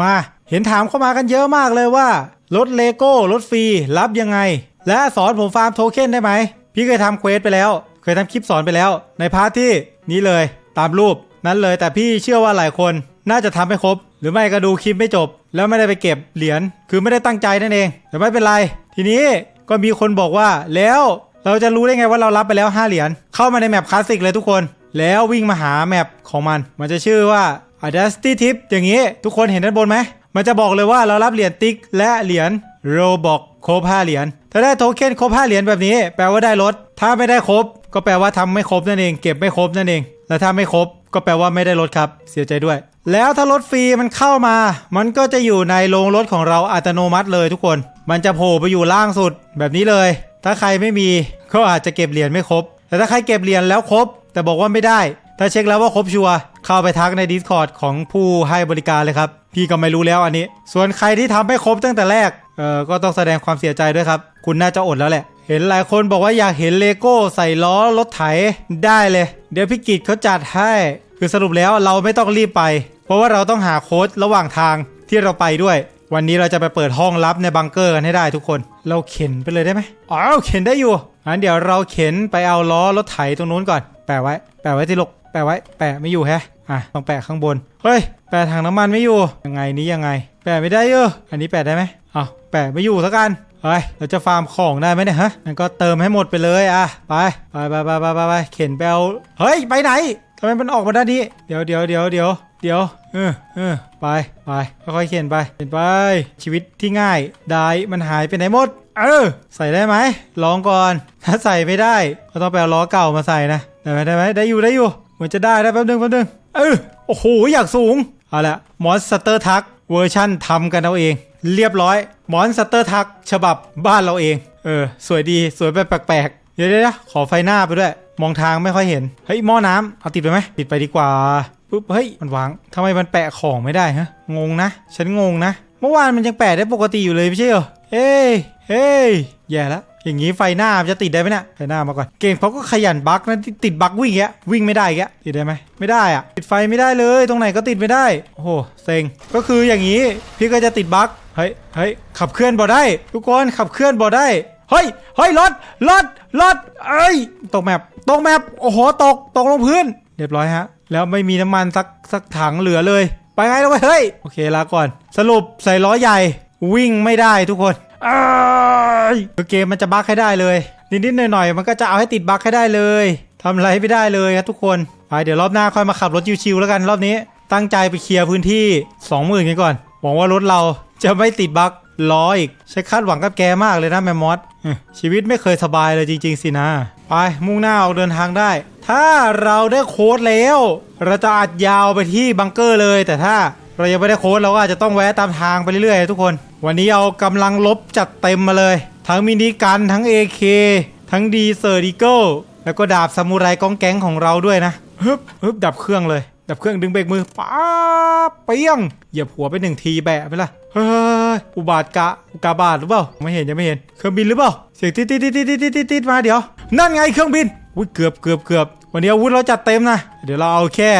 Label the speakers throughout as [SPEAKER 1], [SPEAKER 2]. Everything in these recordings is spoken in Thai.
[SPEAKER 1] มาเห็นถามเข้ามากันเยอะมากเลยว่า รถเลโก้รถฟรีรับยังไง และสอนผมฟาร์มโทเค็นได้ไหม พี่เคยทำเควสไปแล้ว เคยทำคลิปสอนไปแล้ว ในพาร์ทที่นี้เลยตามรูปนั้นเลยแต่พี่เชื่อว่าหลายคนน่าจะทำไม่ครบ หรือไม่ก็ดูคลิปไม่จบ แล้วไม่ได้ไปเก็บเหรียญคือไม่ได้ตั้งใจนั่นเอง แต่ไม่เป็นไร ทีนี้ก็มีคนบอกว่าแล้วเราจะรู้ได้ไงว่าเรารับไปแล้ว 5 เหรียญเข้ามาในแมปคลาสสิกเลยทุกคน แล้ววิ่งมาหาแมปของมัน มันจะชื่อว่า a d a s t y Tip อย่างนี้ ทุกคนเห็นด้านบนไหม มันจะบอกเลยว่าเรารับเหรียญติ๊กและเหรียญโรบอกครบ5เหรียญ ถ้าได้โทเค็นครบ5เหรียญแบบนี้ แปลว่าได้รถถ้าไม่ได้ครบ ก็แปลว่าทำไม่ครบนั่นเอง เก็บไม่ครบนั่นเอง และถ้าไม่ครบ ก็แปลว่าไม่ได้รถครับ เสียใจด้วย แล้วถ้ารถฟรีมันเข้ามา มันก็จะอยู่ในโรงรถของเราอัตโนมัติเลยทุกคน มันจะโผล่ไปอยู่ล่างสุดแบบนี้เลย ถ้าใครไม่มีก็อาจจะเก็บเหรียญไม่ครบ แต่ถ้าใครเก็บเหรียญแล้วครบ แต่บอกว่าไม่ได้ ถ้าเช็คแล้วว่าครบชัวร์เข้าไปทักใน Discord ของผู้ให้บริการเลยครับ พี่ก็ไม่รู้แล้วอันนี้ ส่วนใครที่ทำไม่ครบตั้งแต่แรกเออก็ต้องแสดงความเสียใจด้วยครับ คุณน่าจะอดแล้วแหละ เห็นหลายคนบอกว่าอยากเห็นเลโก้ใส่ล้อรถไถได้เลย เดี๋ยวพี่กิจเขาจัดให้คือสรุปแล้วเราไม่ต้องรีบไป เพราะว่าเราต้องหาโค้ดระหว่างทางที่เราไปด้วย วันนี้เราจะไปเปิดห้องลับในบังเกอร์กันให้ได้ทุกคน เราเข็นไปเลยได้ไหมอ๋อเข็นได้อยู่งั้นเดี๋ยวเราเข็นไปเอาล้อรถไถตรงนู้นก่อน แปะไว้ แปะไว้ที่ลก แปะไว้ แปะไม่อยู่แฮะ อะต้องแปะข้างบน เฮ้ย แปะถังน้ำมันไม่อยู่ ยังไงนี้ยังไง แปะไม่ได้เอออันนี้แปะได้ไหมอ้าวแปะไม่อยู่สักกันเฮ้ย เราจะฟาร์มของได้ไหมเนี่ยฮะงั้นก็เติมให้หมดไปเลยอะ ไป ไปไปไปไปไปเข็นไปเอาเฮ้ย ไปไหนทำไมมันออกมาด้านนี้ เดี๋ยวเดี๋ยวเดี๋ยวเดี๋ยวเดี๋ยว เออเออไปไปค่อยๆเข็นไปเข็นไป ชีวิตที่ง่าย ได้มันหายไปไหนหมด เออ ใส่ได้ไหมลองก่อน ถ้าใส่ไม่ได้ ก็ต้องไปเอาล้อเก่ามาใส่นะ ได้ไหมได้ไหมได้อยู่ได้อยู่ มือนจะได้ได้แป๊บนึงแป๊บนึงเออโอ้โหอยากสูงเอาละมอนสเตอร์ทักเวอร์ชั่นทำกันเอาเอง เรียบร้อยมอนสเตอร์ทักฉบับบ้านเราเอง เออ สวยดีสวยแบบแปลกๆ เดี๋ยวเดี๋ยวขอไฟหน้าไปด้วย มองทางไม่ค่อยเห็น เฮ้ยหม้อน้ำเอาติดไปไหมติดไปดีกว่าปุ๊บเฮ้ยมันวางทำไมมันแปะของไม่ได้ฮะงงนะ ฉันงงนะ เมื่อวานมันยังแปะได้ปกติอยู่เลยไม่ใช่เหรอเฮ้ยเฮ้ยแย่แล้ว อย่างนี้ไฟหน้าจะติดได้ไหมเนี่ยไฟหน้ามาก่อนเก่งเขาก็ขยันบั๊กนะที่ติดบั๊กวิ่งแยะวิ่งไม่ได้แยะติดได้ไหมไม่ได้อะติดไฟไม่ได้เลย ตรงไหนก็ติดไม่ได้โอ้โหเซ็งก็คืออย่างนี้พี่ก็จะติดบั๊กเฮ้ยเฮ้ยขับเคลื่อนบ่ได้ ทุกคนขับเคลื่อนบ่ได้เฮ้ยเฮ้ยรถรถรถเอ้ยตกแมปตกแมปโอ้โหตกตกลงพื้นเรียบร้อยฮะ แล้วไม่มีน้ำมันสักสักถังเหลือเลย ไปไงแล้วเฮ้ยโอเคลาก่อน สรุปใส่ล้อใหญ่ วิ่งไม่ได้ทุกคนอ้ายคือเกมมันจะบั๊กให้ได้เลยนิดๆหน่อยๆมันก็จะเอาให้ติดบั๊กให้ได้เลยทำอะไรไม่ได้เลยครับทุกคนไปเดี๋ยวรอบหน้าค่อยมาขับรถชิวๆแล้วกันรอบนี้ ตั้งใจไปเคลียร์พื้นที่ 20,000กันก่อนหวังว่ารถเราจะไม่ติดบั๊กล้ออีกใช้คาดหวังกับแกมากเลยนะแมมมอสเอ้ยชีวิตไม่เคยสบายเลยจริง ๆ สินะ ไปมุ่งหน้าออกเดินทางได้ ถ้าเราได้โค้ดแล้ว เราจะอัดยาวไปที่บังเกอร์เลย แต่ถ้า เรายังไม่ได้โค้ดเราก็อาจจะต้องแวะตามทางไปเรื่อยๆ ทุกคน วันนี้เอากำลังลบจัดเต็มมาเลย ทั้งมินิกันทั้ง AK ทั้งดีเซอร์ดิเกิลแล้วก็ดาบซามูไรกองแก๊งของเราด้วยนะฮึบฮึบดับเครื่องเลย ดับเครื่องดึงเบรกมือป๊าเปี้ยงเหยียบหัวไปหนึ่งทีแบะไปละเฮ้ยอุบาทกะอุกาบาทหรือเปล่าไม่เห็นยังไม่เห็นเครื่องบินหรือเปล่าเสียงติดติดติดติดติดติดติดมาเดี๋ยว นั่นไงเครื่องบินอุ้ยเกือบเกือบเกือบวันนี้อาวุธเราจัดเต็มนะ เดี๋ยวเราเอาแค่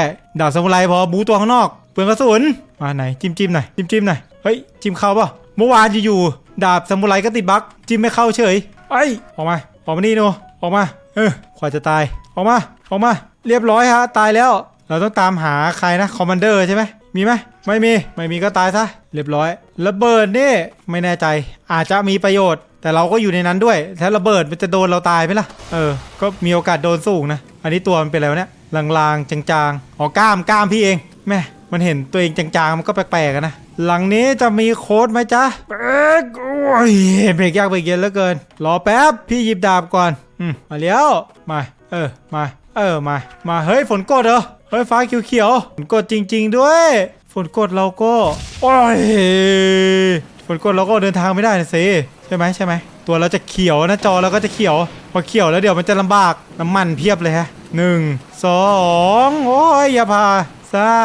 [SPEAKER 1] ดาบซามูไรพอบูตัวข้างนอกเปลืองกระสุน มาไหนจิ้มจิ้มหน่อยจิ้มจิ้มหน่อยเฮ้ยจิ้มเข้าเปล่าเมื่อวานอยู่ๆดาบซามูไรก็ติดบั๊กจิ้มไม่เข้าเฉยไอ้ออกมาออกมานี่โนออกมา เออขวาจะตายออกมาออกมา เรียบร้อยฮะตายแล้ว เราต้องตามหาใครนะคอมมานเดอร์ใช่ไหมมีไหมไม่มีไม่มีก็ตายซะเรียบร้อยระเบิดนี่ไม่แน่ใจ อาจจะมีประโยชน์ แต่เราก็อยู่ในนั้นด้วยถ้าระเบิดมันจะโดนเราตายไหมล่ะเออ ก็มีโอกาสโดนสูงนะ อันนี้ตัวมันเป็นอะไรวเนี่ยลางๆจางๆอ๋อกล้ามกล้ามพี่เองแม่ มันเห็นตัวเองจางๆ มันก็แปลกๆนะ หลังนี้จะมีโค้ดไหมจ๊ะเบรกโอ้ยเบรกยากเบรกเย็นเหลือเกิน รอแป๊บ พี่หยิบดาบก่อน อืม มาเลี้ยวมา เออ มา เออ มา มา เฮ้ย ฝนกดเหรอ เฮ้ย ฟ้าเขียวๆ ฝนกดจริง ๆ ด้วย ฝนกดเราก็ โอ้ย ฝนกดเราก็เดินทางไม่ได้นะสิใช่ไหมใช่ไหม ตัวเราจะเขียวนะจอเราก็จะเขียว พอเขียวแล้วเดี๋ยวมันจะลำบาก น้ำมันเพียบเลยฮะหนึ่งสองโอ้ยอย่าพา สา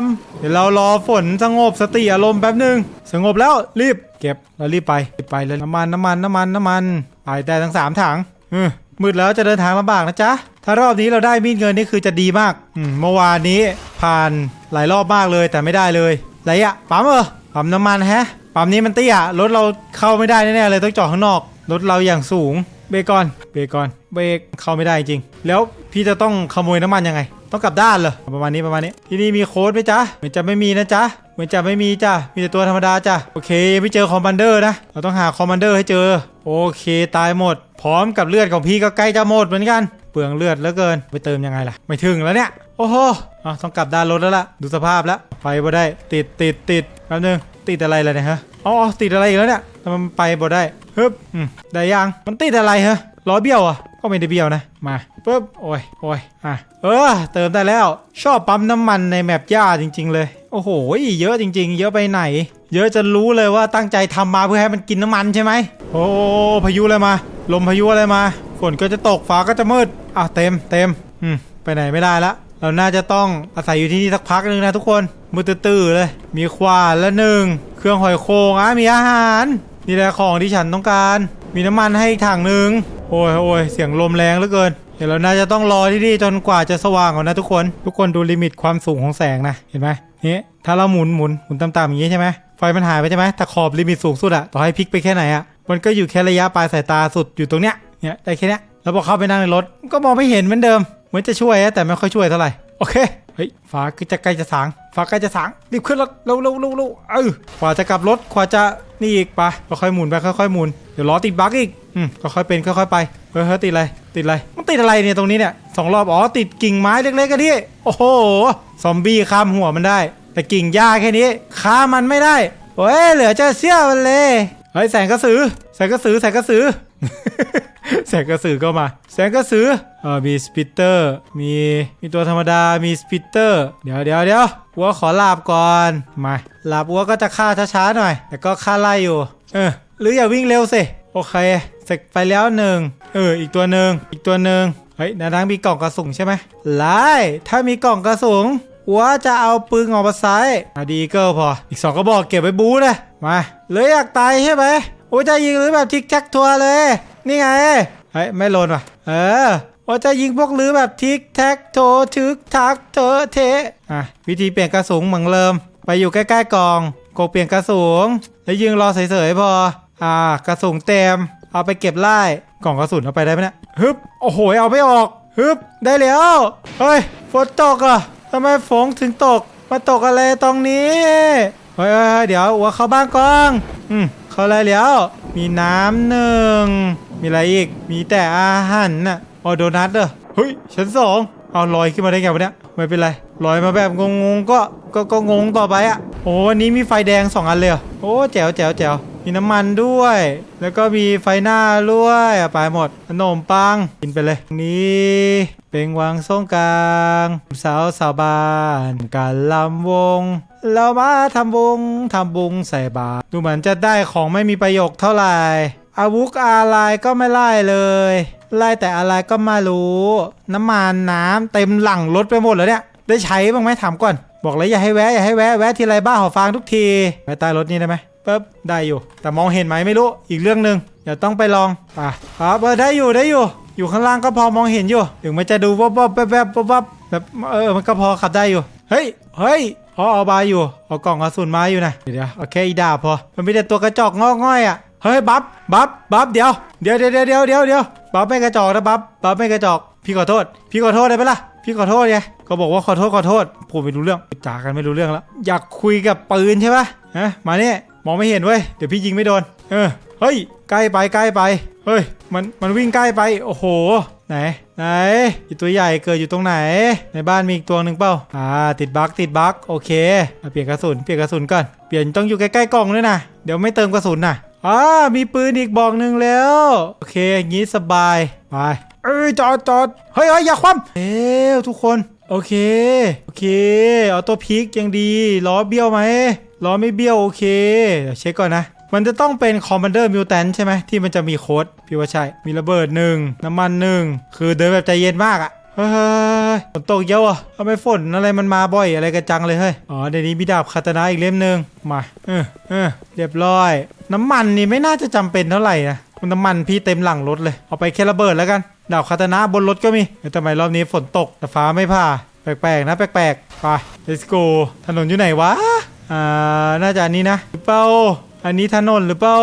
[SPEAKER 1] มเดี๋ยวเรารอฝนสงบสติอารมณ์แป๊บหนึ่งสงบแล้วรีบเก็บเรารีบไปรีบไปเลยน้ำมันน้ำมันน้ำมันน้ำมันไปได้ทั้งสามถังอืมมืดแล้วจะเดินทางลำบากนะจ๊ะ ถ้ารอบนี้เราได้มีดเงินนี่คือจะดีมากอืมเมื่อวานนี้ผ่านหลายรอบมากเลยแต่ไม่ได้เลยไรอะปั๊มเออปั๊มน้ำมันแฮะปั๊มนี้มันเตี้ยรถเราเข้าไม่ได้แน่ๆเลยต้องจอดข้างนอกรถเราอย่างสูงเบรกก่อนเบรกก่อนเบรกเข้าไม่ได้จริง แล้วพี่จะต้องขโมยน้ำมันยังไง ต้องกลับด้านเหรอประมาณนี้ประมาณนี้ ที่นี่มีโค้ดไหมจ๊ะเหมือนจะไม่มีนะจ๊ะเหมือนจะไม่มีจ้ะมีแต่ตัวธรรมดาจ้ะโอเคไม่เจอคอมมานเดอร์นะเราต้องหาคอมมานเดอร์ให้เจอ โอเคตายหมด พร้อมกับเลือดของพี่ก็ใกล้จะหมดเหมือนกันเปลืองเลือดเหลือเกินไปเติมยังไงล่ะ ไม่ถึงแล้วเนี่ยโอ้โหอะต้องกลับด้านรถแล้วล่ะดูสภาพแล้วไฟบ่ได้ติดติดติดแป๊บนึงติดอะไรเลยเนี่ยฮะอ๋อติดอะไรอีกแล้วเนี่ยทำไมมันไปบ่ได้ฮึบได้ยังมันติดอะไรฮะ ล้อเบี้ยวอะก็ไม่ได้เบี้ยวนะ มาปึ๊บโอ้ยโอ้ยอะเออ เติมได้แล้ว ชอบปั๊มน้ำมันในแมปย่าจริง ๆ เลย โอ้โห เยอะจริง ๆ เยอะไปไหน เยอะจนรู้เลยว่าตั้งใจทำมาเพื่อให้มันกินน้ำมันใช่ไหมโอ้พายุอะไรมา ลมพายุอะไรมา ฝนก็จะตกฟ้าก็จะมืดอะเต็มเต็มอืมไปไหนไม่ได้ละเราน่าจะต้องอาศัยอยู่ที่นี่สักพักหนึ่งนะทุกคนมือตื้อๆเลย มีควานละหนึ่งเครื่องหอยโขงอะมีอาหารนี่แหละของที่ฉันต้องการ มีน้ำมันให้อีกถังหนึ่ง โอ้ยโอ้ยเสียงลมแรงเหลือเกิน เดี๋ยวเราน่าจะต้องรอที่นี่จนกว่าจะสว่างก่อนนะทุกคน ทุกคนดูลิมิตความสูงของแสงนะ เห็นไหมนี่ถ้าเราหมุนหมุนหมุนต่ำๆอย่างนี้ใช่ไหมไฟมันหายไปใช่ไหมแต่ขอบลิมิตสูงสุดอะต่อให้พลิกไปแค่ไหนอะมันก็อยู่แค่ระยะปลายสายตาสุดอยู่ตรงเนี้ย เนี่ยได้แค่เนี้ย แล้วพอเข้าไปนั่งในรถ ก็มองไม่เห็นเหมือนเดิม เหมือนจะช่วยแต่ไม่ค่อยช่วยเท่าไหร่ อเคเฮ้ยฟ้าคือจะใกล้จะสางฟ้าใกล้จะสางรีบขึ้นรถเร็วเร็วเร็วเร็วเออกว่าจะกลับรถกว่าจะนี่อีกไปค่อยๆหมุนไปค่อยๆหมุนเดี๋ยวล้อติดบั๊กอีกอืมค่อยๆเป็นค่อยๆไปเฮ้ยเฮ้ยติดอะไรติดอะไรมันติดอะไรเนี่ยตรงนี้เนี่ยสองรอบอ๋อติดกิ่งไม้เล็กๆกันที่โอ้โหซอมบี้ข้ามหัวมันได้ แต่กิ่งหญ้าแค่นี้ข้ามันไม่ได้โอ้ยเหลือจะเสี้ยวมันเลยเฮ้ยแสงกระสือแสงกระสือแสงกระสือแสงกระสือก็มา แสงกระสือ เออมีสปิตเตอร์มีมีตัวธรรมดามีสปิตเตอร์เดี๋ยวเดี๋ยวเดี๋ยววัวขอลาบก่อนมาลาบวัวก็จะฆ่าช้าๆหน่อย แต่ก็ฆ่าไล่อยู่ เออ หรืออย่าวิ่งเร็วสิโอเคเสร็จไปแล้วหนึ่งเอออีกตัวหนึ่งอีกตัวหนึ่งเฮ้ยนาดังมีกล่องกระสุนใช่ไหมไล่ถ้ามีกล่องกระสุนวัวจะเอาปืนออกมาใช้อะดีเกิลพอ อีกสองก็บอกเก็บไว้บู๊เลยมาเลยอยากตายใช่ไหมโอ้จะยิงหรือแบบทิกแท็กทัวเลย นี่ไงเฮ้ยไม่โลนว่ะ เออ ว่าจะยิงพวกหรือแบบทิกแท็กโททึกทักเถอะเทอะวิธีเปลี่ยนกระสุนเหมือนเดิม ไปอยู่ใกล้ๆกองกดเปลี่ยนกระสุนแล้วยิงรอเฉยๆพอ อ่ากระสุนเต็ม เอาไปเก็บไล่กล่องกระสุนเอาไปได้ไหมเนี่ยฮึบโอ้โหเอาไม่ออกฮึบได้แล้วเฮ้ยฝนตกอะทำไมฝนถึงตกมาตกอะไรตรงนี้เฮ้ยเดี๋ยววัวเข้าบ้านกองอืมเข้าอะไรแล้ว มีน้ำหนึ่งมีอะไรอีกมีแต่อาหารน่ะ อ๋อโดนัทเหรอเฮ้ยชั้นสองเอาลอยขึ้นมาได้ไงวะเนี่ยไม่เป็นไรลอยมาแบบงงๆก็ก็ก็งงต่อไปอะโอ้วันนี้มีไฟแดงสองอันเลยโอ้แจ๋วแจ๋วแจ๋วมีน้ำมันด้วย แล้วก็มีไฟหน้าด้วยอะไปหมดขนมปังกินไปเลยนี่เป็นวังสงกรางสาวสาวบ้านการลำวง เรามาทำวงทำบุงใส่บาตรดูเหมือนจะได้ของไม่มีประโยชน์เท่าไหร่ อาวุธอะไรก็ไม่ไล่เลย ไล่แต่อะไรก็ไม่รู้ น้ำมันน้ำเต็มหลังรถไปหมดแล้วเนี่ย ได้ใช้บ้างไหมถามก่อน บอกเลยอย่าให้แวะอย่าให้แวะแวะทีไรบ้าหอฟางทุกทีไปใต้รถนี่ได้ไหมปึ๊บได้อยู่ แต่มองเห็นไหมไม่รู้อีกเรื่องหนึ่งเดี๋ยวต้องไปลองไปครับเออได้อยู่ได้อยู่ อยู่ข้างล่างก็พอมองเห็นอยู่ ถึงมันจะดูวับวับแวบแวบวับวับแบบเออมันก็พอขับได้อยู่ เฮ้ยเฮ้ยอ๋อเอาบาอยู่เอากล่องกระสุนมาอยู่นะเดี๋ยวโอเคอีดาพอมันมีแต่ตัวกระจอกงอกง่อยอะ เฮ้ยบัฟบัฟบัฟเดี๋ยวเดี๋ยวเดี๋ยวเดี๋ยวเดี๋ยวเดี๋ยวเดี๋ยวบัฟไม่กระจอกนะบัฟบัฟไม่กระจอก พี่ขอโทษ พี่ขอโทษได้ไหมล่ะพี่ขอโทษไงก็บอกว่าขอโทษขอโทษพูดไม่รู้เรื่องจากันไม่รู้เรื่องแล้วอยากคุยกับปืนใช่ปะฮะมาเนี่ยมองไม่เห็นเว้ยเดี๋ยวพี่ยิงไม่โดนเออเฮ้ยใกล้ไปใกล้ไปเฮ้ยมันมันวิ่งใกล้ไปโอ้โหไหนไหนอีตัวใหญ่เกิดอยู่ตรงไหน ในบ้านมีอีกตัวหนึ่งเปล่าอ่าติดบั๊กติดบั๊กโอเคมาเปลี่ยนกระสุนเปลี่ยนกระสุนก่อนเปลี่ยนต้องอยู่ใกล้ๆกล่องด้วยนะเดี๋ยวไม่เติมกระสุนนะ อ่ามีปืนอีกบอกหนึ่งแล้ว โอเคอย่างงี้สบายไปเอ้ยจอดจอดเฮ้ยเฮ้ยอย่าคว่ำเอ้วทุกคน โอเค โอเคเอาตัวพีกยังดีล้อเบี้ยวไหมล้อไม่เบี้ยวโอเคเดี๋ยวเช็คก่อนนะมันจะต้องเป็นคอมมานเดอร์มิวแทนใช่ไหมที่มันจะมีโค้ดพี่ว่าใช่ มีระเบิดหนึ่งน้ำมันหนึ่งคือเดินแบบใจเย็นมากอะ เฮ้ยฝนตกเยอะอะทำไมฝนอะไรมันมาบ่อยอะไรกันจังเลยเฮ้ย อ๋อเดี๋ยวนี้มีดาบคาตานะอีกเล่มหนึ่งมาเออเออเรียบร้อย น้ำมันนี่ไม่น่าจะจำเป็นเท่าไหร่นะน้ำมันพี่เต็มหลังรถเลย เอาไปแค่ระเบิดแล้วกัน ดาบคาตานะบนรถก็มีแต่ทำไมรอบนี้ฝนตกแต่ฟ้าไม่ผ่า แปลกๆนะแปลกๆ ไป let's go ถนนอยู่ไหนวะ อ่า น่าจะอันนี้นะหรือเปล่า อันนี้ถนนหรือเปล่า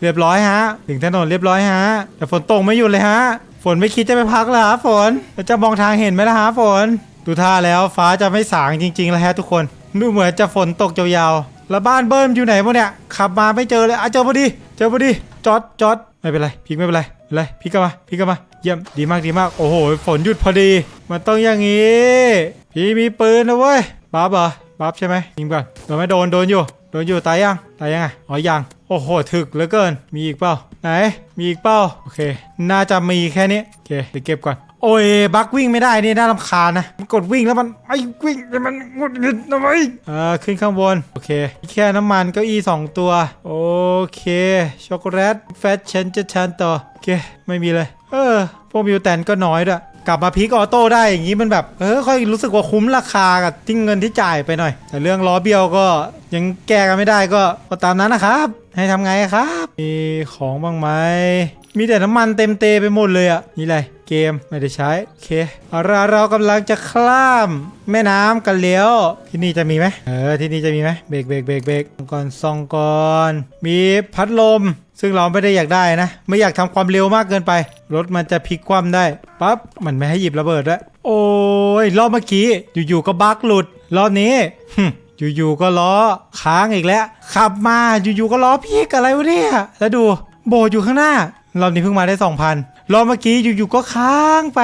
[SPEAKER 1] เรียบร้อยฮะ ถึงถนนเรียบร้อยฮะ แต่ฝนตกไม่หยุดเลยฮะ ฝนไม่คิดจะไปพักเหรอฮะฝนแล้วจะมองทางเห็นไหมล่ะฮะฝน ดูท่าแล้วฟ้าจะไม่สางจริงๆแล้วฮะทุกคน ดูเหมือนจะฝนตกยาวๆ แล้วบ้านเบิ้มอยู่ไหนวะเนี่ย ขับมาไม่เจอเลยอะเจอพอดี เจอพอดี จอดจอดไม่เป็นไรพีกไม่เป็นไรเป็นไรพีกกลับมาพีกกลับมา เยี่ยม ดีมากดีมาก โอ้โห ฝนหยุดพอดี มันต้องอย่างนี้ พี่มีปืนนะเว้ยบัฟเหรอบัฟใช่ไหมยิงก่อนโดนไหมโดน โดนอยู่ โดนอยู่ ตายยัง ตายยังไงอ๋อยัง โอ้โหถึกเหลือเกิน มีอีกเปล่า ไหน มีอีกเปล่า โอเค น่าจะมีแค่นี้ โอเค เดี๋ยวเก็บก่อน โอ้ย บักวิ่งไม่ได้ นี่น่ารำคาญนะมันกดวิ่งแล้วมันไอ้วิ่งแล้วมันงดหงิดทำไมเออขึ้นข้างบน โอเค แค่น้ำมันเก้าอี้สองตัว โอเค ช็อกโกแลต แฟตเชนจะชันต่อ โอเค ไม่มีเลย เออ พวกมิวแตนก็น้อยด้วย กลับมาพีกออโต้ได้อย่างนี้มันแบบเออค่อยรู้สึกว่าคุ้มราคากับที่เงินที่จ่ายไปหน่อย แต่เรื่องล้อเบี้ยวก็ยังแก้กันไม่ได้ก็ก็ตามนั้นนะครับ ให้ทำไงครับ มีของบ้างไหมมีแต่น้ำมันเต็มเตไปหมดเลยอะนี่อะไรเกมไม่ได้ใช้โอเคเอาเราเรากำลังจะข้าม แม่น้ำกันแล้วที่นี่จะมีไหมเออที่นี่จะมีไหมเบรกเบรกเบรกเบรกก่อนซองก่อน มีพัดลม ซึ่งเราไม่ได้อยากได้นะ ไม่อยากทำความเร็วมากเกินไป รถมันจะพลิกคว่ำได้ปั๊บมันไม่ให้หยิบระเบิดด้วโอ้ยรอบเมื่อกี้ อยู่ๆก็บั๊กหลุด รอบนี้หึอยู่ๆก็ล้อค้างอีกแล้ว ขับมาอยู่ๆก็ล้อพลิกอะไรวะเนี่ยแล้วดูโบดอยู่ข้างหน้ารอบนี้เพิ่งมาได้2,000รอบเมื่อกี้อยู่ๆก็ค้างไป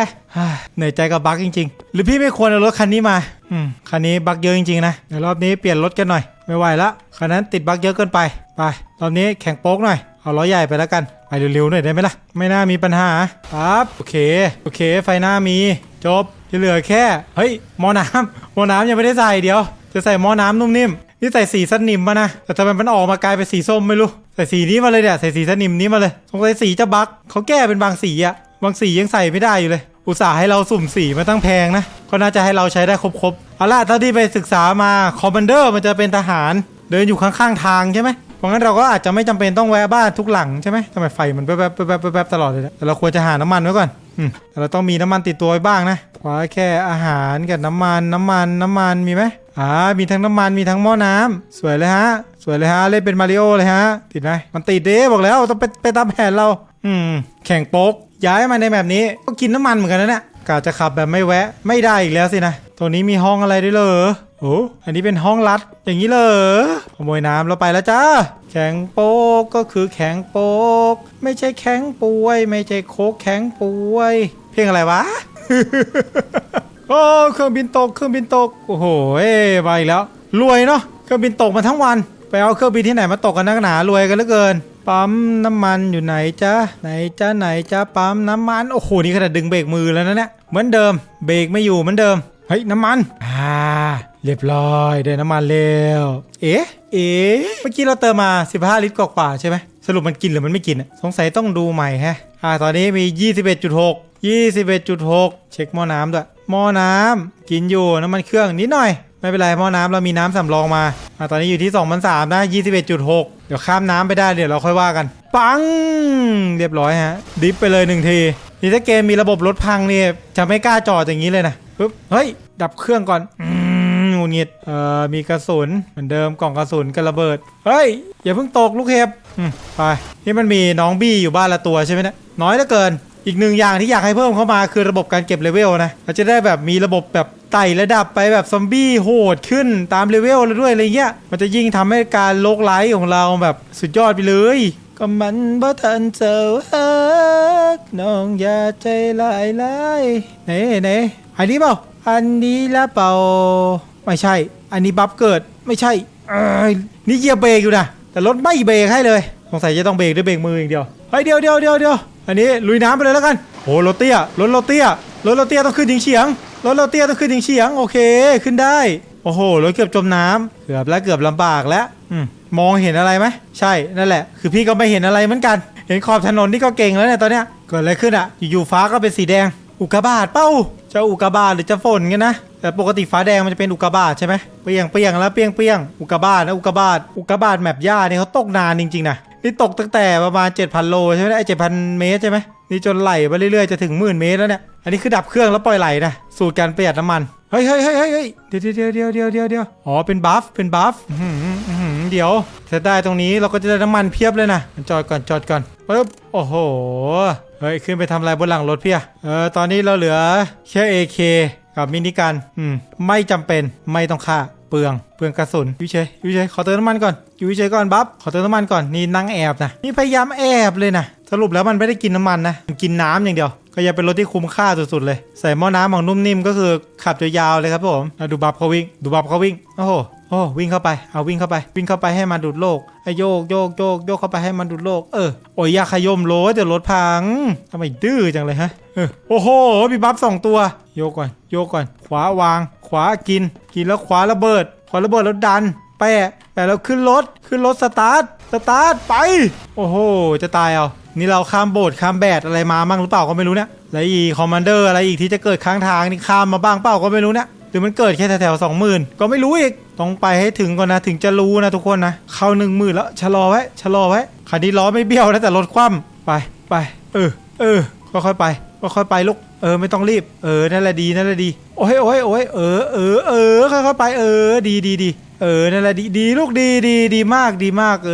[SPEAKER 1] เหนื่อยใจกับบั๊กจริง ๆ หรือพี่ไม่ควรเอารถคันนี้มาอืมคันนี้บั๊กเยอะจริงๆนะเดี๋ยวรอบนี้เปลี่ยนรถกันหน่อยไม่ไหวละคันนั้นติดบั๊กเยอะเกินไปไปรอบนี้แข่งโป๊กหน่อย เอาล้อใหญ่ไปแล้วกันไปเร็วๆหน่อยได้ไหมล่ะ ไม่น่ามีปัญหาครับโอเค โอเค ไฟหน้ามี จบที่เหลือแค่ เฮ้ยหม้อน้ำหม้อน้ำยังไม่ได้ใส่เดี๋ยว จะใส่หม้อน้ำนุ่มนิ่มนี่ใส่สีสนิมมานะ แต่ทำไมมันออกมากลายเป็นสีส้มไม่รู้ ใส่สีนี้มาเลยเนี่ย ใส่สีสนิมนี้มาเลย สงสัยสีจะบั๊กเขาแก้เป็นบางสีอะบางสียังใส่ไม่ได้อยู่เลย อุตส่าห์ให้เราสุ่มสีมาตั้งแพงนะ ก็น่าจะให้เราใช้ได้ครบๆ เอาล่ะถ้าที่ไปศึกษามา คอมมานเดอร์มันจะเป็นทหาร เดินอยู่ข้างๆทางใช่ไหม เพราะงั้นเราก็อาจจะไม่จำเป็นต้องแวะบ้านทุกหลังใช่ไหมทำไมไฟมันแป๊บๆแป๊บแป๊บตลอดเลยแต่เราควรจะหาน้ำมันไว้ก่อนอืมแต่เราต้องมีน้ำมันติดตัวไว้บ้างนะขอแค่อาหารกับน้ำมันน้ำมันน้ำมันมีไหมอ่ามีทั้งน้ำมันมีทั้งหม้อน้ำสวยเลยฮะ สวยเลยฮะเล่นเป็นมาริโอเลยฮะ ติดไหมมันติดเด้บอกแล้วต้องไปไปตามแผนเรา อืม แข่งโป๊กย้ายมาในแบบนี้ก็กินน้ำมันเหมือนกันนะเนี่ยกะจะขับแบบไม่แวะไม่ได้อีกแล้วสินะ ตรงนี้มีห้องอะไรด้วยเหรอโอ้อันนี้เป็นห้องลัดอย่างนี้เลยขโมยน้ำเราไปแล้วจ้า แข็งโป๊กก็คือแข็งโป๊ก ไม่ใช่แข็งป่วย ไม่ใช่โคกแข็งป่วย เพลงอะไรวะ โอ้เครื่องบินตก เครื่องบินตก โอ้โหเอ้ยมาอีกแล้ว รวยเนาะ เครื่องบินตกมาทั้งวัน ไปเอาเครื่องบินที่ไหนมาตกกันนักหนารวยกันเหลือเกิน ปั๊มน้ำมันอยู่ไหนจ๊ะไหนจ๊ะไหนจ๊ะปั๊มน้ำมัน โอ้โห นี่ขนาดดึงเบรกมือแล้วนะเนี่ย เหมือนเดิม เบรกไม่อยู่เหมือนเดิม เฮ้ยน้ำมัน อ่า เรียบร้อยได้น้ำมันแล้ว เอ๊ะ เอ๊ะ เมื่อกี้เราเติมมา 15 ลิตรกว่าๆใช่ไหมสรุปมันกินหรือมันไม่กินอะสงสัยต้องดูใหม่แฮะ อ่า ตอนนี้มี 21.6 21.6 เช็คหม้อน้ำด้วย หม้อน้ำกินอยู่น้ำมันเครื่องนิดหน่อย ไม่เป็นไรหม้อน้ำเรามีน้ำสำรองมาอ่าตอนนี้อยู่ที่2 0 0นะ21.6 เดี๋ยวข้ามน้ำไปได้เดี๋ยวเราค่อยว่ากัน ปัง เรียบร้อยฮะ ดิฟไปเลยหนึ่งทีนี่ถ้าเกมมีระบบรถพังเนี่ยจะไม่กล้าจอดอย่างนี้เลยนะ ปึ๊บ เฮ้ย ดับเครื่องก่อนหงุดหงิดเอ่อ มีกระสุน เหมือนเดิมกล่องกระสุนกระเบิด เฮ้ย อย่าเพิ่งตกลูกเห็บไป นี่มันมีน้องบี้อยู่บ้านละตัวใช่ไหมเนะน้อยเหลือเกิน อีกหนึ่งอย่างที่อยากให้เพิ่มเข้ามาคือระบบการเก็บเลเวลนะเราจะได้แบบมีระบบแบบไต่ระดับไปแบบซอมบี้โหดขึ้นตามเลเวลแล้วด้วยอะไรเงี้ย มันจะยิ่งทำให้การโลกไลท์ของเราแบบสุดยอดไปเลยก็มันบ่ทันเจอฮักน้องอย่าใจลายลายไหนไหน อันนี้เปล่า อันนี้และเปล่า ไม่ใช่ อันนี้บัฟเกิด ไม่ใช่เอยนี่เยียบเบรกอยู่นะ แต่รถไม่เบรกให้เลย สงสัยจะต้องเบรกด้วยเบรกมืออย่างเดียว เฮ้ยเดียวเดียวเดียวเดียวอันนี้ลุยน้ำไปเลยแล้วกันโอ้รถเตี้ย รถราเตี้ย รถราเตี้ยต้องขึ้นถึงเฉียง รถราเตี้ยต้องขึ้นถึงเฉียง โอเค ขึ้นได้ โอ้โห รถเกือบจมน้ำเกือบแล้วเกือบลำบากแล้วอืมมองเห็นอะไรไหม ใช่ นั่นแหละ คือพี่ก็ไม่เห็นอะไรเหมือนกัน เห็นขอบถนนนี่ก็เก่งแล้วเนี่ยตอนเนี้ย เกิดอะไรขึ้นอะอยู่ๆฟ้าก็เป็นสีแดง อุกกาบาตเป้าจะอุกกาบาตหรือจะฝนกันนะแต่ปกติฟ้าแดงมันจะเป็นอุกกาบาตใช่ไหมเปียงเปียงแล้วเปียงเปียงอุกกาบาตนะอุกกาบาตอุกกาบาตแมปหญ้าเนี่ยเขาตกนานจริงๆนะนี่ตกตั้งแต่ประมาณ 7,000 โลใช่ไหมไอ้เจ็ดพันเมตรใช่ไหมนี่จนไหลไปเรื่อยๆจะถึงหมื่นเมตรแล้วเนี่ยอันนี้คือดับเครื่องแล้วปล่อยไหลนะสูตรการประหยัดน้ำมันเฮ้ยเฮ้ยเฮ้ยเฮ้ยเดี๋ยวเดี๋ยวเดี๋ยวเดี๋ยวเดี๋ยวเดี๋ยวอ๋อเป็นบัฟเป็นบัฟเดี๋ยวถ้าได้ตรงนี้เราก็จะได้น้ำมันเพียบเลยนะจอดก่อนจอดก่อนปึ๊บโอ้โห เฮ้ย ขึ้นไปทำอะไรบนหลังรถพี่อะเออ ตอนนี้เราเหลือแค่ AK กับมินิกันอืม ไม่จำเป็นไม่ต้องฆ่าเปลืองเปลืองกระสุนยูเชยยูเชยขอเติมน้ำมันก่อนอยู่เชยก่อนบัฟขอเติมน้ำมันก่อนนี่นั่งแอบนะนี่พยายามแอบเลยนะสรุปแล้วมันไม่ได้กินน้ำมันนะมันกินน้ำอย่างเดียว ก็ยังเป็นรถที่คุ้มค่าสุดๆเลย ใส่หม้อน้ำของนุ่มนิ่มก็คือขับยาวๆเลยครับผมแล้วดูบัฟเขาวิ่ง ดูบัฟเขาวิ่ง โอ้โหโอ้วิ่งเข้าไป เอาวิ่งเข้าไป วิ่งเข้าไปให้มันดูดโลกไอโยกโยกโยกโยกเข้าไปให้มันดูดโลก เออ โอ้ยยาขยมโลเดี๋ยวรถพังทำไมดื้อจังเลยฮะ เออ โอ้โหมีบัฟสองตัว โยกก่อน โยกก่อน ขวาวาง ขวากิน กินแล้วขวาระเบิด ขวาระเบิดแล้วดัน แปะ แปะแล้วขึ้นรถ ขึ้นรถสตาร์ท สตาร์ทไป โอ้โห จะตายเอา นี่เราข้ามโบสถ์ข้ามแบดอะไรมามั่งหรือเปล่าก็ไม่รู้เนี่ยแล้วอีคอมมานเดอร์อะไรอีกที่จะเกิดข้างทางนี่ข้ามมาบ้างเปล่าก็ไม่รู้เนี่ยหรือมันเกิดแค่แถวๆสองหมื่นก็ไม่รู้อีกต้องไปให้ถึงก่อนนะถึงจะรู้นะทุกคนนะเข้าหนึ่งหมื่นแล้วชะลอไว้ชะลอไว้คันนี้ล้อไม่เบี้ยวนะแต่รถคว่ำไปไป เออเออค่อยๆไปค่อยๆไปลูกเออไม่ต้องรีบเออนั่นแหละดีนั่นแหละดีโอ้ยโอ้ยโอ้ยเออเออเออค่อยๆไปเออดีดีดีเออนั่นแหละดีดีลูกดีดีดีมากดีมาก เอ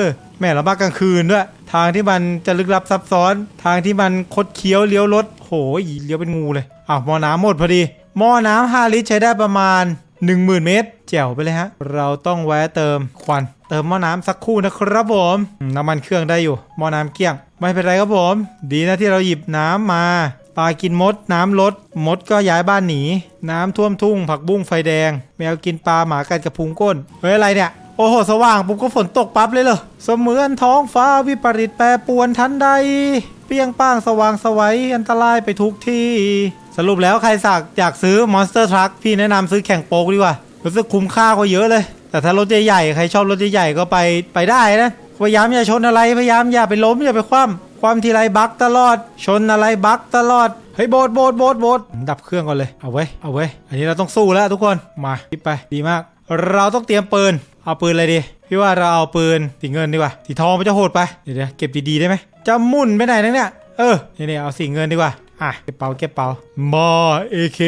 [SPEAKER 1] อ แม่เรามากลางคืนด้วย ทางที่มันจะลึกลับซับซ้อน ทางที่มันคดเคี้ยวเลี้ยวรถโหยเลี้ยวเป็นงูเลยอ้าวหม้อน้ำหมดพอดีหม้อน้ำ5ลิตรใช้ได้ประมาณ 10,000 เมตรแจ๋วไปเลยฮะ เราต้องแวะเติมควัน เติมหม้อน้ำสักครู่นะครับผมน้ำมันเครื่องได้อยู่หม้อน้ำเกลี้ยง ไม่เป็นไรครับผม ดีนะที่เราหยิบน้ำมาปลากินมด น้ำลดมดก็ย้ายบ้านหนี น้ำท่วมทุ่ง ผักบุ้งไฟแดง แมวกินปลาหมากัดกระพุ้งก้นเฮ้ยอะไรเนี่ย โอ้โห สว่างปุ๊บก็ฝนตกปั๊บเลยเหรอ เสมือนท้องฟ้าวิปริตแปรปวนทันใด เปรี้ยงป้างสว่างสวัยอันตรายไปทุกที่ สรุปแล้วใครสักอยากซื้อ Monster Truck พี่แนะนำซื้อแข่งโป๊กดีกว่า รู้สึกคุ้มค่ากว่าเยอะเลย แต่ถ้ารถใหญ่ๆใครชอบรถใหญ่ๆก็ไปไปได้นะพยายามอย่าชนอะไรพยายามอย่าไปล้มอย่าไปคว่ำความทีไรบักตลอด ชนอะไรบักตลอดเฮ้ยโบดโบดโบดโบดดับเครื่องก่อนเลยเอาไว้เอาไว้ อันนี้เราต้องสู้แล้วทุกคนมาคิดไปดีมาก เราต้องเตรียมปืน เอาปืนอะไรดีพี่ว่าเราเอาปืนสีเงินดีกว่าสีทองมันจะโหดไปเดี๋ยวเดี๋ยวเก็บดีๆได้ไหมจะมุ่นไปไหนนักเนี่ยเออนี่นี่เอาสีเงินดีกว่าอะเก็บเป๋าเก็บเป๋ามอเอเค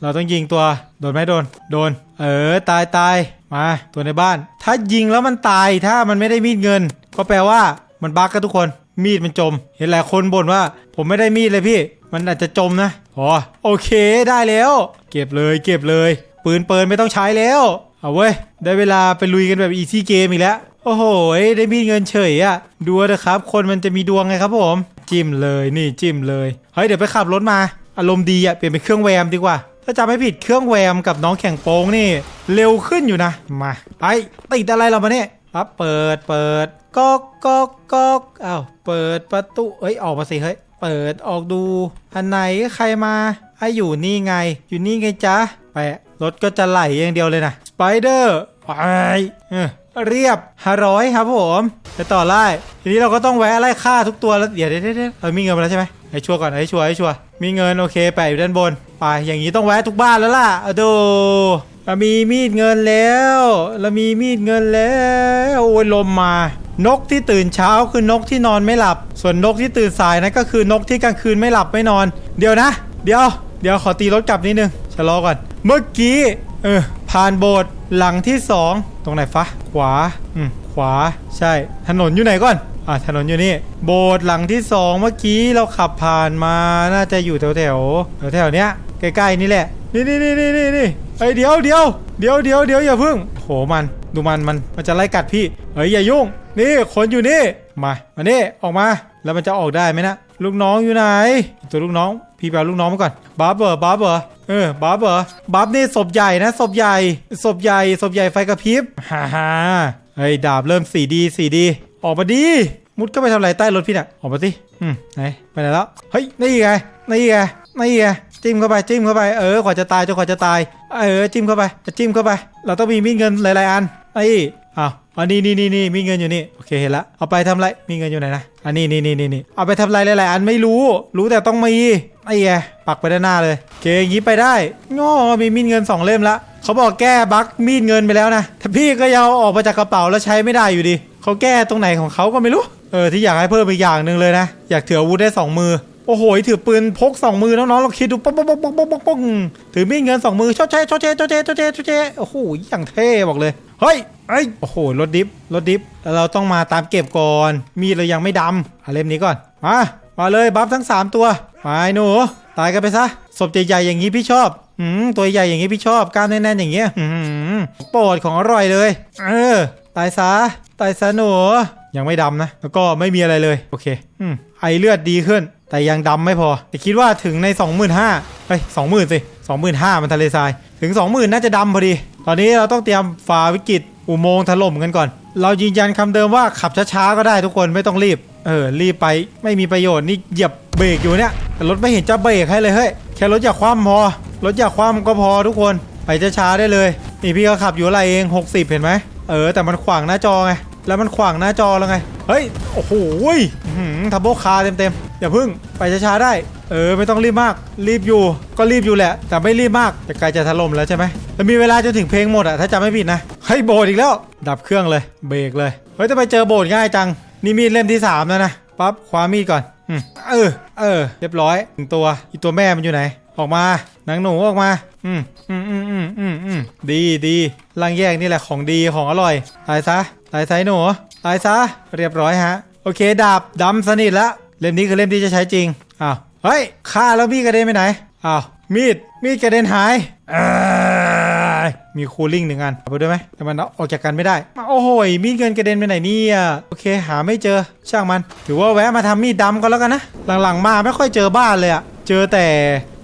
[SPEAKER 1] เราต้องยิงตัวโดนไหมโดนโดน เออตายตายมาตัวในบ้าน ถ้ายิงแล้วมันตายถ้ามันไม่ได้มีดเงิน ก็แปลว่ามันบั๊กกันทุกคนมีดมันจม เห็นหลายคนบ่นว่า ผมไม่ได้มีดเลยพี่ มันอาจจะจมนะอ๋อโอเคได้แล้ว เก็บเลยเก็บเลย ปืนเปินไม่ต้องใช้แล้ว เอาเว้ย ได้เวลาไปลุยกันแบบอีซี่เกมอีกแล้ว โอ้โห ได้มีเงินเฉยอะ่ะ ดูนะครับ คนมันจะมีดวงไงครับผม จิ้มเลยนี่จิ้มเลย เฮ้ย เดี๋ยวไปขับรถมา อารมณ์ดีอะ่ะ เปลี่ยนเป็นเครื่องแวมดีกว่า ถ้าจำไม่ผิดเครื่องแวมกับน้องแข่งโป้งนี่ เร็วขึ้นอยู่นะ มาไปติดอะไรเรามาเนี่ยปั๊บเปิดเปิดก๊กก๊กก๊อกอ้าวเปิดประตูเอ้ยออกมาสิเฮ้ยเปิดออกดู อันไหนใครมาไออยู่นี่ไง อยู่นี่ไงจ๊ะไป รถก็จะไหลอย่างเดียวเลยนะสไปเดอร์ไปเออเรียบห้าร้อยครับผมไปต่อไล่ทีนี้เราก็ต้องแวะไล่ฆ่าทุกตัวแล้วเดี๋ยวเดี๋ยวเดี๋ยวเรามีเงินมาแล้วใช่ไหมให้ชัวร์ก่อนให้ชัวร์ให้ชัวร์มีเงินโอเคแปอยู่ด้านบนไปอย่างนี้ต้องแวะทุกบ้านแล้วล่ะอะโดเรามีมีดเงินแล้วเรามีมีดเงินแล้วโอ้ยลมมานกที่ตื่นเช้าคือนกที่นอนไม่หลับ ส่วนนกที่ตื่นสายนั่นก็คือนกที่กลางคืนไม่หลับไม่นอน เดี๋ยวนะ เดี๋ยว เดี๋ยวขอตีรถกลับนิดนึง ชะลอก่อน เมื่อกี้ เออ ผ่านโบสถ์หลังที่สองตรงไหนฟะ ขวา อืม ขวา ใช่ ถนนอยู่ไหนก่อน อ่า ถนนอยู่นี่ โบสถ์หลังที่สองเมื่อกี้เราขับผ่านมา น่าจะอยู่แถวแถวแถวแถวๆเนี้ย ใกล้ๆนี่แหละ นี่นี่นี่นี่นี่นี่เอ้ยเดี๋ยวเดี๋ยวเดี๋ยวเดี๋ยวเดี๋ยวอย่าพึ่ง โหมัน ดูมันมัน มันจะไล่กัดพี่ เฮ้ยอย่ายุ่ง นี่คนอยู่นี่ มา มานี่ออกมา แล้วมันจะออกได้ไหมนะ ลูกน้องอยู่ไหน ตัวลูกน้อง พี่ไปเอาลูกน้องมาก่อนบัฟเบอร์บัฟเบอร์ เออบัฟเบอร์บัฟนี่ศพใหญ่นะศพใหญ่ศพใหญ่ศพใหญ่ไฟกระพริบฮ่าฮ่าเฮ้ยดาบเริ่มสีดีสีดี ออกมาดีมุดก็ไปทำอะไรใต้รถพี่น่ะออกมาสิอืมไหนไปไหนแล้วเฮ้ยนี่ไงนี่ไงนี่ไงจิ้มเข้าไปจิ้มเข้าไปเออกว่าจะตายจนกว่าจะตายเออจิ้มเข้าไปจะจิ้มเข้าไป เราต้องมีมีดเงินหลายๆอันไอ้ อ้าวอันนี้นี่นี่นี่มีเงินอยู่นี่โอเคเห็นละเอาไปทำไรมีเงินอยู่ไหนนะอันนี้นี่นี่นี่นี่เอาไปทำไรหลายๆอันไม่รู้ รู้แต่ต้องมีไอ้แยปักไปด้านหน้าเลยโอเคอย่างนี้ไปได้ง้อมีมีดเงินสองเล่มละเขาบอกแก้บั๊กมีดเงินไปแล้วนะแต่พี่ก็ยังเอาออกมาจากกระเป๋าแล้วใช้ไม่ได้อยู่ดีเขาแก้ตรงไหนของเขาก็ไม่รู้เออที่อยากให้เพิ่มอีกอย่างหนึ่งเลยนะอยากถืออาวุธได้สองมือโอ้โหถือปืนพกสองมือน้องๆเราคิดดูป๊อกป๊อกป๊อกป๊อกป๊อกป๊อกถือมีดเงินสองมือชดเชชดเชชดเชชดเชชดเชโอ้โหอย่างเท่บอกเลย เฮ้ยเอ้โอ้โหรถดิฟรถดิฟแล้วเราต้องมาตามเก็บก่อน มีดเรายังไม่ดำเอาเล่มนี้ก่อนมามาเลยบัฟทั้ง 3 ตัวไปหนูตายกันไปซะศพใหญ่ๆอย่างนี้พี่ชอบอืมตัวใหญ่อย่างนี้พี่ชอบกล้ามแน่นๆอย่างเงี้ยอืมโปรดของอร่อยเลย เออ ตายซะตายซะหนูยังไม่ดำนะ แล้วก็ไม่มีอะไรเลย โอเค อืม ไอเลือดดีขึ้น แต่ยังดำไม่พอ แต่คิดว่าถึงใน 25,000เฮ้ย20,000สิ25,000มันทะเลทราย ถึง 20,000 น่าจะดำพอดี ตอนนี้เราต้องเตรียมฝ่าวิกฤตอุโมงค์ถล่มกันก่อน เรายืนยันคำเดิมว่าขับช้าๆก็ได้ทุกคนไม่ต้องรีบ เออรีบไปไม่มีประโยชน์นี่เหยียบเบรกอยู่เนี่ยแต่รถไม่เห็นจะเบรกให้เลยเฮ้ยแค่รถอย่าคว่ำพอรถอย่าคว่ำก็พอทุกคนไปช้าๆได้เลยนี่พี่ก็ขับอยู่อะไรเอง 60 เห็นไหมเออแต่มันขวางหน้าจอไง แล้วมันขวางหน้าจอแล้วไง เฮ้ย โอ้โหทับโบคาเต็มๆอย่าพึ่งไปช้าๆได้ เออ ไม่ต้องรีบมาก รีบอยู่ ก็รีบอยู่แหละ แต่ไม่รีบมากจะใกลจะถล่มแล้วใช่ไหมแล้วมีเวลาจนถึงเพลงหมดอะถ้าจำไม่ผิดนะ ให้โบดอีกแล้ว ดับเครื่องเลย เบรกเลย เฮ้ยจะไปเจอโบดง่ายจัง นี่มีดเล่มที่สามแล้วนะ ปั๊บ คว้ามีดก่อนอเออ เออ เรียบร้อยหนึ่งตัว อีกตัวแม่มันอยู่ไหน ออกมาหนังหนูออกมา อืมอืม อืมอืมดีดีลังแยกนี่แหละของดีของอร่อยตายซะตายไอ้หนูตายซะเรียบร้อยฮะ โอเคดาบดำสนิทแล้วเล่มนี้คือเล่มที่จะใช้จริงอ้าวเฮ้ยฆ่าแล้วมีดกระเด็นไปไหนอ้าวมีดมีดกระเด็นหายมีคูลิ่งหนึ่งอันเอาไปด้วยไหมแต่มันเอาออกจากกันไม่ได้โอ้โหยมีดเงินกระเด็นไปไหนเนี่ยโอเค หาไม่เจอช่างมัน ถือว่าแวะมาทำมีดดำก็แล้วกันนะหลังๆมาไม่ค่อยเจอบ้านเลยอะเจอแต่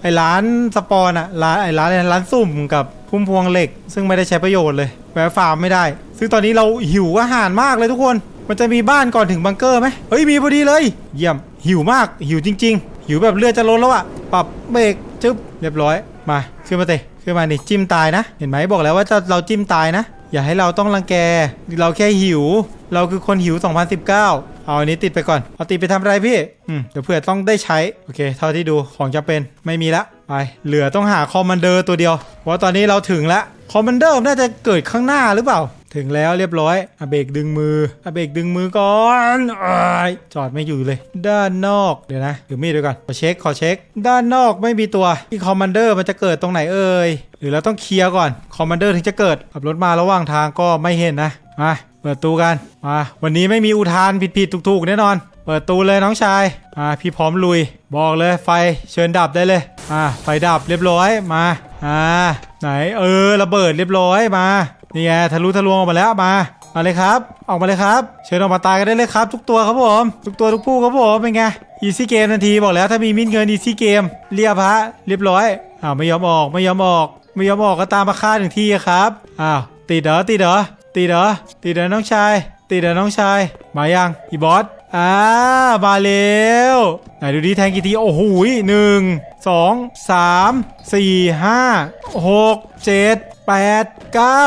[SPEAKER 1] ไอ้ร้านสปอนอะร้านไอ้ร้านร้านสุ่มกับ พุ่มพวงเหล็ก ซึ่งไม่ได้ใช้ประโยชน์เลยแวะฟาร์มไม่ได้ ซึ่งตอนนี้เราหิวอาหารมากเลยทุกคน มันจะมีบ้านก่อนถึงบังเกอร์ไหมเฮ้ยมีพอดีเลย เยี่ยมหิวมากหิวจริง ๆ หิวแบบเลือดจะล้นแล้วอะปรับเบรกจึ๊บเรียบร้อยมาขึ้นมาเตะขึ้นมานี่จิ้มตายนะ เห็นไหมบอกแล้วว่าจะเราจิ้มตายนะ อย่าให้เราต้องรังแก เราแค่หิว เราคือคนหิว 2019 เอาอันนี้ติดไปก่อน เอาติดไปทำอะไรพี่ อืมเดี๋ยวเผื่อต้องได้ใช้ โอเค เท่าที่ดูของจำเป็นไม่มีละ ไปเหลือต้องหาคอมมานเดอร์ตัวเดียวเพราะตอนนี้เราถึงแล้วคอมมานเดอร์น่าจะเกิดข้างหน้าหรือเปล่า ถึงแล้วเรียบร้อยอะเบกดึงมืออะเบกดึงมือก่อนอจอดไม่อยู่เลย ด้านนอกเดี๋ยวนะถือมีดด้วยก่อนขอเช็คขอเช็ค ด้านนอกไม่มีตัวที่คอมมานเดอร์มันจะเกิดตรงไหนเอ่ยหรือเราต้องเคลียร์ก่อนคอมมานเดอร์ถึงจะเกิดขับรถมาระหว่างทางก็ไม่เห็นนะมาเปิดตู้กันมาวันนี้ไม่มีอุทานผิดๆถูกๆแน่นอน ปิดตูเลยน้องชาย อ่า พี่พร้อมลุย บอกเลยไฟเชิญดับได้เลย อ่า ไฟดับเรียบร้อยมา อ่า ไหนเออระเบิดเรียบร้อยมา นี่ไงทะลุทะลวงออกมาแล้วมามาเลยครับ ออกมาเลยครับ เชิญออกมาตายกันได้เลยครับ ทุกตัวครับผม ทุกตัวทุกผู้ครับผม เป็นไง อีซี่เกมทันทีบอกแล้วถ้ามีมินเงินอีซี่เกมเรียบฮะเรียบร้อยอ้าวไม่ยอมออกไม่ยอมออก ไม่ยอมออกก็ตามมาฆ่าถึงที่ครับอ้าวติดเหรอติดเหรอติดเหรอติดเหรอน้องชายติดเหรอน้องชาย มายังอีบอส อ่ามาแล้วไหนดูดิแทงกี่ทีโอ้โหยหนึ่งสองสามสี่ห้าหกเจ็ดแปดเก้า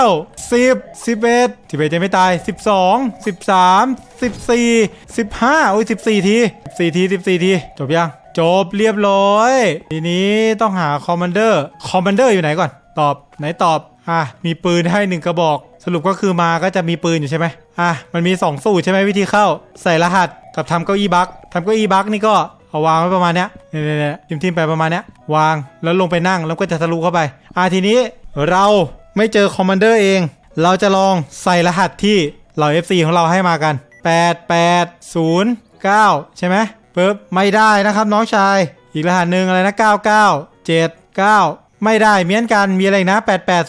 [SPEAKER 1] สิบสิบเอ็ดสิบเอ็ดจะไม่ตายสิบสองสิบสามสิบสี่สิบห้าโอ้ยสิบสี่ทีสี่ทีสิบสี่ทีจบยังจบเรียบร้อย ทีนี้ต้องหาคอมมานเดอร์คอมมานเดอร์อยู่ไหนก่อน ตอบไหนตอบอะมีปืนให้หนึ่งกระบอก สรุปก็คือมาก็จะมีปืนอยู่ใช่ไหม อะมันมี 2 สูตรใช่ไหมวิธีเข้า ใส่รหัสกับทำเก้าอี้บักทำเก้าอี้บักนี่ก็เอาวางไว้ประมาณเนี้ยเนี่ยๆๆทิมๆไปประมาณเนี้ยวางแล้วลงไปนั่งแล้วก็จะทะลุเข้าไป อะทีนี้เราไม่เจอคอมมานเดอร์เอง เราจะลองใส่รหัสที่เหล่า FC ของเราให้มากัน 8 8 0 9 ใช่ไหมปึ๊บไม่ได้นะครับน้องชาย อีกรหัสหนึ่งอะไรนะ 99 7 9 ไม่ได้เมือนกันมีอะไรนะ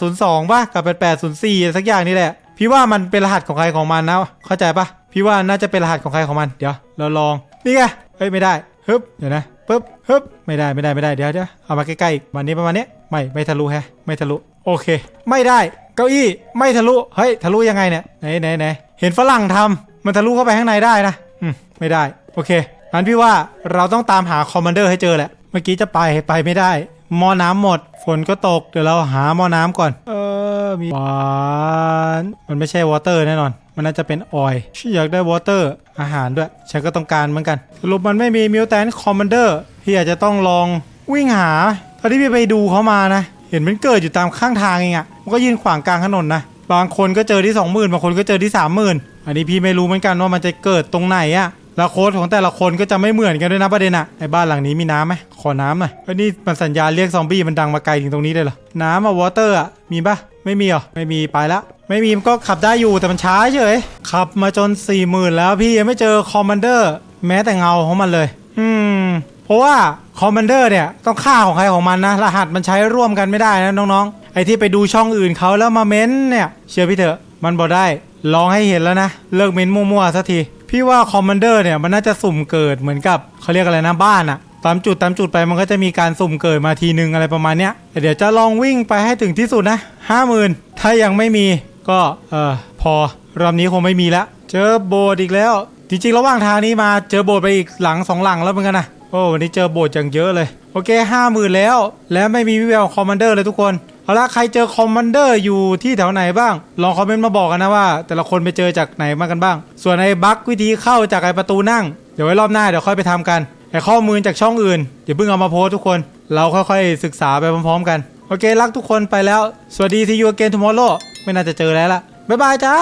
[SPEAKER 1] 8802ป่ะกับ 8804 สักอย่างนี่แหละ พี่ว่ามันเป็นรหัสของใครของมันนะเข้าใจปะพี่ว่าน่าจะเป็นรหัสของใครของมันเดี๋ยวเราลองนี่ไงเฮ้ยไม่ได้ฮึบเดี๋ยวนะปึ๊บฮึบไม่ได้ไม่ได้ไม่ได้เดี๋ยวเดี๋ยวเอามาใกล้ๆวันนี้ประมาณนี้ไม่ไม่ทะลุแฮะไม่ทะลุโอเค ไม่ได้เก้าอี้ไม่ทะลุเฮ้ยทะลุยังไงเนี่ยไหนไหนไหนเห็นฝรั่งทำมันทะลุเข้าไปข้างในได้นะอืมไม่ได้โอเคงั้นพี่ว่าเราต้องตามหาคอมมานเดอร์ให้เจอแหละเมื่อกี้จะไปไปไม่ได้หม้อน้ำหมด ฝนก็ตกเดี๋ยวเราหาหม้อน้ำก่อน เออ มีหวานมันไม่ใช่วอเตอร์แน่นอน มันน่าจะเป็นออยฉันอยากได้วอเตอร์อาหารด้วย ฉันก็ต้องการเหมือนกันสรุปมันไม่มีมิวแทนคอมมานเดอร์พี่อาจจะต้องลองวิ่งหาตอนที่พี่ไปดูเขามานะ เห็นมันเกิดอยู่ตามข้างทางเองอะมันก็ยืนขวางกลางถนนนะบางคนก็เจอที่ 20,000บางคนก็เจอที่ 30,000อันนี้พี่ไม่รู้เหมือนกันว่ามันจะเกิดตรงไหนอะ แล้วโค้ดของแต่ละคนก็จะไม่เหมือนกันด้วยนะประเด็นอะไอ้บ้านหลังนี้มีน้ำไหมขอน้ำหน่อยเอ้นี่มันสัญญาณเรียกซอมบี้มันดังมาไกลถึงตรงนี้เลยเหรอ น้ำอะวอเตอร์อะมีปะไม่มีเหรอ ไม่มีไปละ ไม่มีมันก็ขับได้อยู่แต่มันช้าเฉย ขับมาจน4ี่หมื่นแล้วพี่ยังไม่เจอคอมมานเดอร์แม้แต่เงาของมันเลย อืม เพราะว่าคอมมานเดอร์เนี่ยต้องค่าของใครของมันนะ รหัสมันใช้ร่วมกันไม่ได้นะน้องๆ ไอที่ไปดูช่องอื่นเขาแล้วมาเม้นเนี่ย เชื่อพี่เถอะ มันบอกได้ ลองให้เห็นแล้วนะ เลิกเม้นมั่วๆสักที พี่ว่าคอมมานเดอร์เนี่ยมันน่าจะสุ่มเกิดเหมือนกับเขาเรียกอะไรนะบ้านอะตามจุดตามจุดไปมันก็จะมีการสุ่มเกิดมาทีนึงอะไรประมาณเนี้ยแต่เดี๋ยวจะลองวิ่งไปให้ถึงที่สุดนะห้าหมื่นถ้ายังไม่มีก็เออพอรอบนี้คงไม่มีละเจอโบสถ์อีกแล้ว จริงๆ ระหว่างทางนี้มาเจอโบสถ์ไปอีกหลังสองหลังแล้วเหมือนกันนะโอ้วันนี้เจอโบสถ์อย่างเยอะเลย โอเคห้าหมื่นแล้ว แล้วไม่มีวิแววคอมมานเดอร์เลยทุกคน เอาละใครเจอคอมมานเดอร์อยู่ที่แถวไหนบ้าง ลองคอมเมนต์มาบอกกันนะว่า แต่ละคนไปเจอจากไหนมากันบ้าง ส่วนไอ้บั๊กวิธีเข้าจากไอ้ประตูนั่ง เดี๋ยวไว้รอบหน้าเดี๋ยวค่อยไปทำกันไอ้ข้อมูลจากช่องอื่นอย่าเพิ่งเอามาโพสทุกคน เราค่อยๆศึกษาไปพร้อมๆกัน โอเครักทุกคนไปแล้ว สวัสดีที่ยูเกนทูมอร์โลไม่น่าจะเจอแล้วล่ะบ๊ายบายจ้า